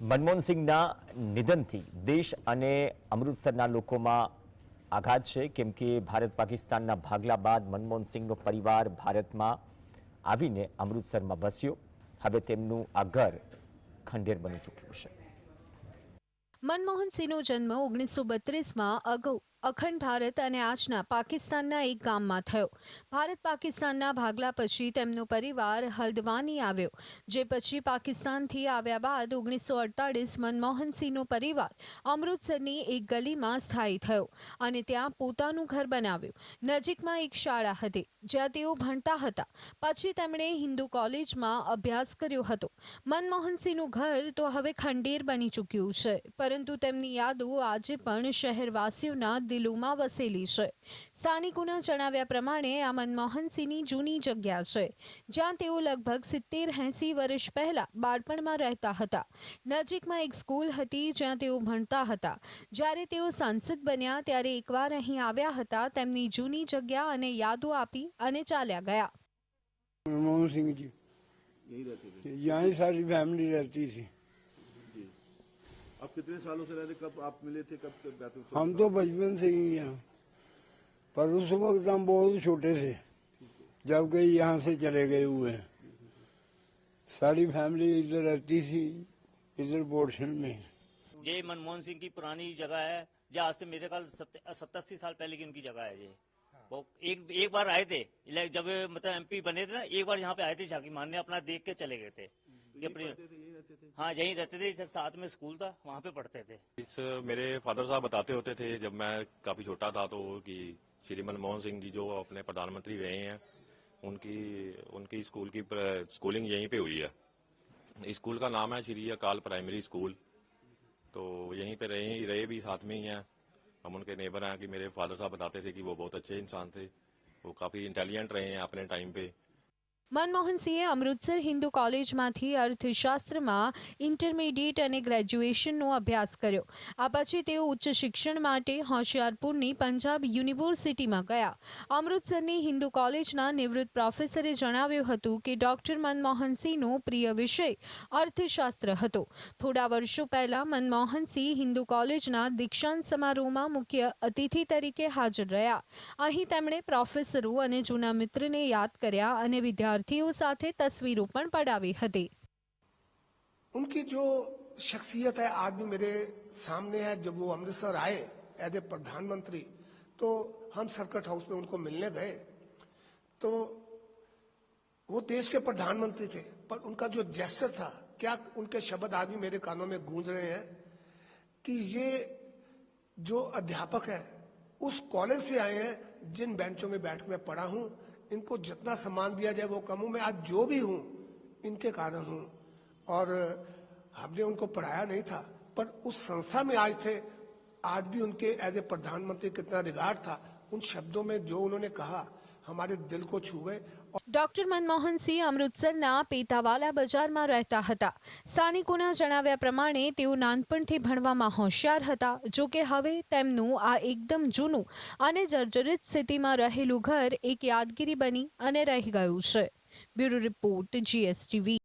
મનમોહનસિંહના નિધનથી દેશ અને અમૃતસરના લોકોમાં આઘાત છે, કેમ કે ભારત પાકિસ્તાનના ભાગલા બાદ મનમોહનસિંહનો પરિવાર ભારતમાં આવીને અમૃતસરમાં વસ્યો. હવે તેમનું આ ઘર ખંડેર બની ચૂક્યું છે. મનમોહનસિંહનો જન્મ ઓગણીસો બત્રીસમાં અગાઉ અખંડ ભારત અને આજના પાકિસ્તાનના એક ગામમાં થયો. ભારત પાકિસ્તાનના ભાગલા પછી તેમનો પરિવાર હલ્દવાની આવ્યો, જે પછી પાકિસ્તાનથી આવ્યા બાદ ઓગણીસો અડતાળીસ મનમોહનસિંહનો પરિવાર અમૃતસરની એક ગલીમાં સ્થાયી થયો અને ત્યાં પોતાનું ઘર બનાવ્યું. નજીકમાં એક શાળા હતી, જ્યાં તેઓ ભણતા હતા. પછી તેમણે હિન્દુ કોલેજમાં અભ્યાસ કર્યો હતો. મનમોહનસિંહનું ઘર તો હવે ખંડેર બની ચૂક્યું છે, પરંતુ તેમની યાદો આજે પણ શહેરવાસીઓના દિલુમાં વસેલી છે. સ્થાનિકોના જણાવ્યા પ્રમાણે આ મનમોહનસિંહની જૂની જગ્યા છે જ્યાં તેઓ લગભગ સિત્તેર એંસી વર્ષ પહેલા બાળપણમાં રહેતા હતા. નજીકમાં એક સ્કૂલ હતી જ્યાં તેઓ ભણતા હતા. જ્યારે તેઓ સાંસદ બન્યા ત્યારે એકવાર અહીં આવ્યા હતા તેમની જૂની જગ્યા અને યાદો આપી અને ચાલ્યા ગયા. મનમોહન સિંહજી સારી ફેમિલી રહેતી હતી. आप कितने सालों से रहते कब आप मिले थे कब कब जाते हम तो बचपन से ही हैं पर उस वक्त हम बहुत छोटे थे जब गए यहाँ से चले गए हुए हैं। सारी फैमिली इधर रहती थी इधर पोर्शन में। ये मनमोहन सिंह की पुरानी जगह है जो आज से मेरे ख्याल सत्तर अस्सी साल पहले की उनकी जगह है ये। वो एक एक बार आए थे जब मतलब एमपी बने थे ना एक बार यहाँ पे आए थे झांकी मारने अपना देख के चले गए थे। अपनी हाँ यहीं रहते थे इस- साथ में स्कूल था, वहाँ पे पढ़ते थे। इस, मेरे फादर साहब बताते होते थे, जब मैं काफ़ी छोटा था तो कि श्री मनमोहन सिंह जी जो अपने प्रधानमंत्री रहे हैं, उनकी उनकी स्कूल की स्कूलिंग यहीं पे हुई है। स्कूल का नाम है श्री अकाल प्राइमरी स्कूल। तो यहीं पे रहे रहे भी साथ में ही हैं। हम उनके नेबर हैं कि मेरे फादर साहब बताते थे कि वो बहुत अच्छे इंसान थे। वो काफ़ी इंटेलिजेंट रहे हैं अपने टाइम पे। મનમોહનસિંહે અમૃતસર હિન્દુ કોલેજમાંથી અર્થશાસ્ત્રમાં ઇન્ટરમીડિયેટ અને ગ્રેજ્યુએશનનો અભ્યાસ કર્યો. આ પછી તેઓ ઉચ્ચ શિક્ષણ માટે હોશિયારપુરની પંજાબ યુનિવર્સિટીમાં ગયા. અમૃતસરની હિન્દુ કોલેજના નિવૃત્ત પ્રોફેસરે જણાવ્યું હતું કે ડોક્ટર મનમોહનસિંહનો પ્રિય વિષય અર્થશાસ્ત્ર હતો. થોડા વર્ષો પહેલા મનમોહનસિંહ હિન્દુ કોલેજના દીક્ષાંત સમારોહમાં મુખ્ય અતિથિ તરીકે હાજર રહ્યા. અહીં તેમણે પ્રોફેસરો અને જૂના મિત્રને યાદ કર્યા અને વિદ્યાર્થીઓ સાથે તસવીરો પણ પડાવી હતી उनकी जो शख्सियत है आज भी मेरे सामने है जब वो अमृतसर आए एज ए प्रधानमंत्री तो हम सर्कट हाउस में उनको मिलने गए तो वो देश के प्रधानमंत्री थे पर उनका जो जेस्टर था क्या उनके शब्द आज भी मेरे कानों में गूंज रहे हैं कि ये जो अध्यापक है उस कॉलेज से आए हैं जिन बेंचों में बैठ के मैं पढ़ा हूं इनको जितना सम्मान दिया जाए, वो कम हूँ। मैं आज जो भी हूँ, इनके कारण हूँ। और हमने उनको पढ़ाया नहीं था, पर उस संस्था में आज थे। आज भी उनके एज ए प्रधानमंत्री कितना रिगार्ड था। उन शब्दों में जो उन्होंने कहा हमारे दिल को छू गए और ડોક્ટર મનમોહનસિંહ અમૃતસરના પેતાવાલા બજારમાં રહેતા હતા સ્થાનિકોના જણાવ્યા પ્રમાણે તેઓ નાનપણથી ભણવામાં હોશિયાર હતા જો કે હવે તેમનું આ એકદમ જૂનું અને જર્જરિત સ્થિતિમાં રહેલું ઘર એક યાદગીરી બની અને રહી ગયું છે બ્યુરો રિપોર્ટ જીએસટીવી